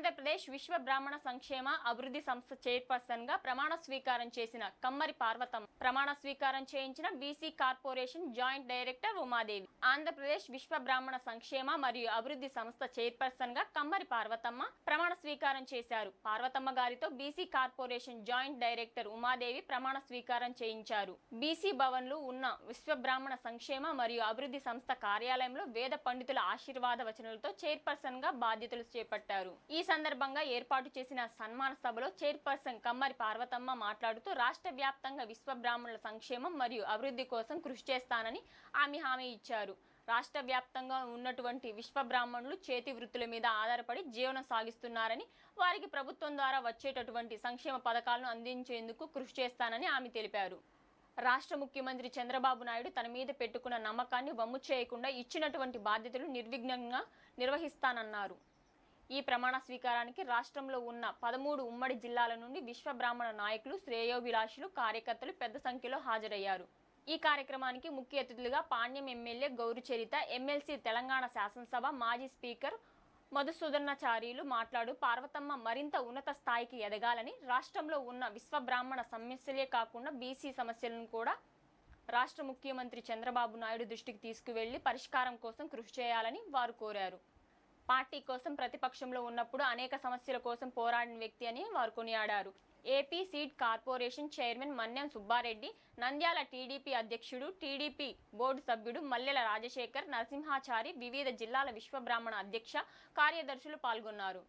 ఆంధ్రప్రదేశ్ విశ్వ బ్రాహ్మణ సంక్షేమ అభివృద్ధి సంస్థ చైర్పర్సన్గా ప్రమాణ స్వీకారం చేసిన కమ్మరి పార్వతమ్మ. ప్రమాణ స్వీకారం చేయించిన BC corporation joint director Umadevi. Andhra Pradesh విశ్వ బ్రాహ్మణ సంక్షేమ మరియు అభివృద్ధి సంస్థ చైర్పర్సన్గా కమ్మరి పార్వతమ్మ ప్రమాణ స్వీకారం చేశారు. పార్వతమ్మ గారితో BC corporation joint director Umadevi ప్రమాణ స్వీకారం చేయించారు. బీసీ భవన్లు ఉన్న విశ్వ బ్రాహ్మణ సంక్షేమ మరియు అభివృద్ధి సంస్థ కార్యాలయంలో వేద పండితుల ఆశీర్వాద వచనాలతో చైర్పర్సన్గా బాధ్యతలు చేపట్టారు. ఈ సందర్భంగా ఏర్పాటు చేసిన సన్మాన సభలో చైర్పర్సన్ కమ్మరి పార్వతమ్మ మాట్లాడుతూ రాష్ట్ర వ్యాప్తంగా విశ్వబ్రాహ్మణుల సంక్షేమం మరియు అభివృద్ధి కోసం కృషి చేస్తానని ఆమె హామీ ఇచ్చారు. రాష్ట్ర వ్యాప్తంగా ఉన్నటువంటి విశ్వబ్రాహ్మణులు చేతి వృత్తుల మీద ఆధారపడి జీవనం సాగిస్తున్నారని వారికి ప్రభుత్వం ద్వారా వచ్చేటటువంటి సంక్షేమ పథకాలను అందించేందుకు కృషి చేస్తానని ఆమె తెలిపారు. రాష్ట్ర ముఖ్యమంత్రి చంద్రబాబు నాయుడు తన మీద పెట్టుకున్న నమ్మకాన్ని వమ్ము చేయకుండా ఇచ్చినటువంటి బాధ్యతలు నిర్విఘ్నంగా నిర్వహిస్తానన్నారు. ఈ ప్రమాణ స్వీకారానికి రాష్ట్రంలో ఉన్న పదమూడు ఉమ్మడి జిల్లాల నుండి విశ్వ బ్రాహ్మణ నాయకులు శ్రేయోభిలాషులు కార్యకర్తలు పెద్ద సంఖ్యలో హాజరయ్యారు. ఈ కార్యక్రమానికి ముఖ్య అతిథులుగా పాణ్యం ఎమ్మెల్యే గౌరుచరిత ఎమ్మెల్సీ తెలంగాణ శాసనసభ మాజీ స్పీకర్ మధుసూదనాచార్యులు మాట్లాడు పార్వతమ్మ మరింత ఉన్నత స్థాయికి ఎదగాలని రాష్ట్రంలో ఉన్న విశ్వ బ్రాహ్మణ సమస్యలే కాకుండా బీసీ సమస్యలను కూడా రాష్ట్ర ముఖ్యమంత్రి చంద్రబాబు నాయుడు దృష్టికి తీసుకువెళ్ళి పరిష్కారం కోసం కృషి చేయాలని వారు కోరారు. పార్టీ కోసం ప్రతిపక్షంలో ఉన్నప్పుడు అనేక సమస్యల కోసం పోరాడిన వ్యక్తి అని వారు కొనియాడారు. AP seed corporation chairman Manyam Subbareddy Nandyal TDP అధ్యక్షుడు టీడీపీ బోర్డు సభ్యుడు మల్లెల రాజశేఖర్ నరసింహాచారి వివిధ జిల్లాల విశ్వబ్రాహ్మణ అధ్యక్ష కార్యదర్శులు పాల్గొన్నారు.